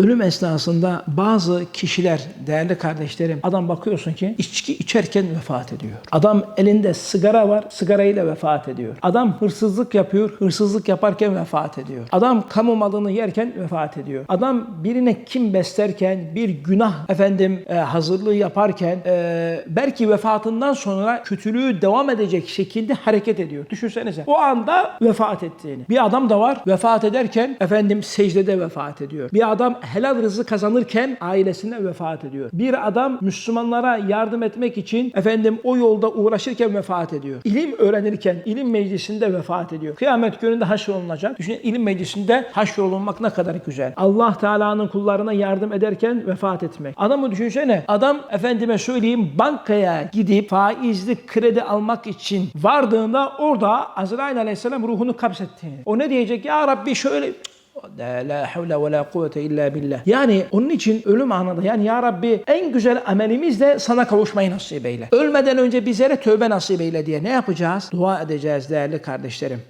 Ölüm esnasında bazı kişiler, değerli kardeşlerim, adam bakıyorsun ki içki içerken vefat ediyor. Adam elinde sigara var, sigarayla vefat ediyor. Adam hırsızlık yapıyor, hırsızlık yaparken vefat ediyor. Adam kamu malını yerken vefat ediyor. Adam birine kim beslerken, bir günah efendim e, hazırlığı yaparken e, belki vefatından sonra kötülüğü devam edecek şekilde hareket ediyor. Düşünsenize. O anda vefat ettiğini. Bir adam da var vefat ederken efendim secdede vefat ediyor. Bir adam helal rızık kazanırken ailesine vefat ediyor. Bir adam Müslümanlara yardım etmek için efendim o yolda uğraşırken vefat ediyor. İlim öğrenirken ilim meclisinde vefat ediyor. Kıyamet gününde haşrolunacak. Düşünün ilim meclisinde haşrolunmak ne kadar güzel. Allah Teala'nın kullarına yardım ederken vefat etmek. Adamı düşünsene. Adam efendime söyleyeyim bankaya gidip faizli kredi almak için vardığında orada Azrail Aleyhisselam ruhunu kapsetti. O ne diyecek? Ya Rabbi şöyle la havle ve la kuvvete illa billah. Yani onun için ölüm anında yani ya Rabbi en güzel amelimizle sana kavuşmayı nasip eyle. Ölmeden önce bizlere tövbe nasip eyle diye ne yapacağız? Dua edeceğiz değerli kardeşlerim.